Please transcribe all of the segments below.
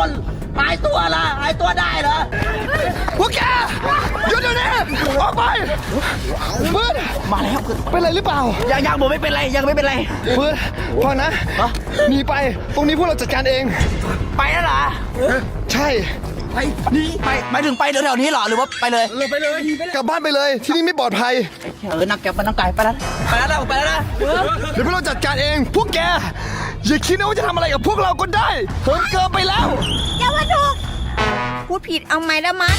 คนหายตัวละหายตัวได้เหรอพวกแกหยุดเดี๋ยวนี้ออกไปปืนมาแล้วเป็นไรหรือเปล่า ยังยังผมไม่เป็นไรยังไม่เป็นไรปืนฟังนะหนีไปตรงนี้พวกเราจัดการเอง ไปแล้วเหรอใช่ไปนี่ไปหมายถึงไปแถวๆนี้เหรอหรือว่าไปเลยเราไปเลยกลับบ้านไปเลย ที่นี่ไม่ปลอดภัยเออนักแกไปนักไก่ไปแล้วไปแล้วนะไปแล้วนะเดี๋ยวพวกเราจัดการเองพวกแก อย่าคิดนะว่าจะทำอะไรกับพวกเราก็ได้เหินเกินไปแล้ว อย่ามาถูกพูดผิดเอาไหมละมัด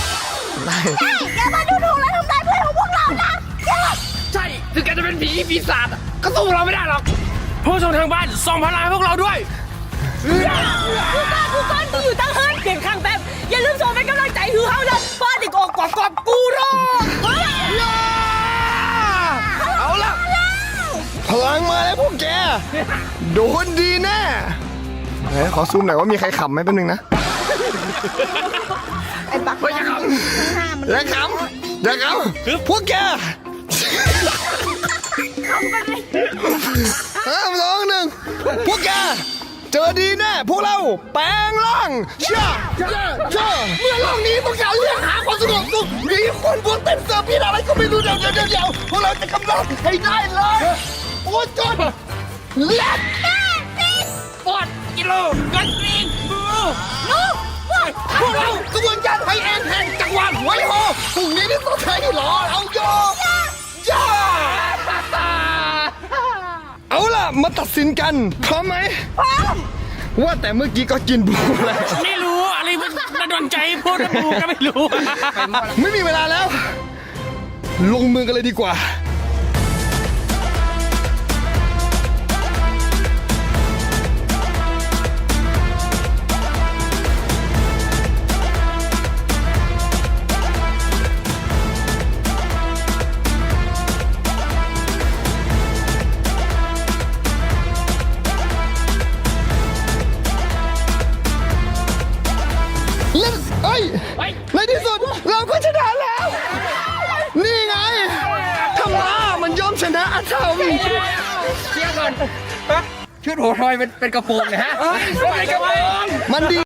ใช่อย่ามาดูถูกและทำร้ายเพื่อนของพวกเรานะอย่าใช่ ถึงแกจะเป็นผีปีศาจอะก็สู้เราไม่ได้หรอกผู้ชมทางบ้านส่งพลังให้พวกเราด้วย ผู้บ้านผู้บ้านที่อยู่ตั้งเฮิร์นเปลี่ยนข้างแป๊บอย่าลืมส่งเป็นกำลังใจฮือเฮาเลยฟาดอีกออกกอบกอบกูรอ พวกแก โดนดีแน่ไหนขอซูมหน่อยว่ามีใครขำไหมแป๊บนึงนะ ไอ้บักข้างหน้ามันอย่าขำอย่าขำพวกแกห้ามสองหนึ่ง พวกแก เจอดีแน่พวกเราแปลงร่างเชื่อเชื่อเชื่อเมื่อโลกนี้ต้องการเรียกหาความสงบสุขมีคนบนเต้นเสิร์ฟพี่อะไรก็ไม่รู้เดี๋ยวเดี๋ยวเดี๋ยวเดี๋ยวพวกเราจะกำลังให้ได้เลย โอ้จนเล็ดปอดกิโลกันกรีนบูลูกพวกพวกเรากระบวนการไฮเอ็นแห่งจักรวาลไวโฮพรุ่งนี้นี่ต้องใช้หรอเอาโยย่าเอาล่ะ มาตัดสินกันพร้อมไหมพร้อมว่าแต่เมื่อกี้ก็กินบูแล้วไม่รู้อะไรมันระดนใจพูดนะบูก็ไม่รู้ ไม่มีเวลาแล้ว ลงมือกันเลยดีกว่า เล่นเอ้ยในที่สุดเราก็ชนะแล้ว นี่ไงธรรมะมันยอมชนะอาธรรมเชื่อก่อนชุดหัวทอยเป็นเป็นกระโปรงเลยฮะเป็นกระโปรงมันดี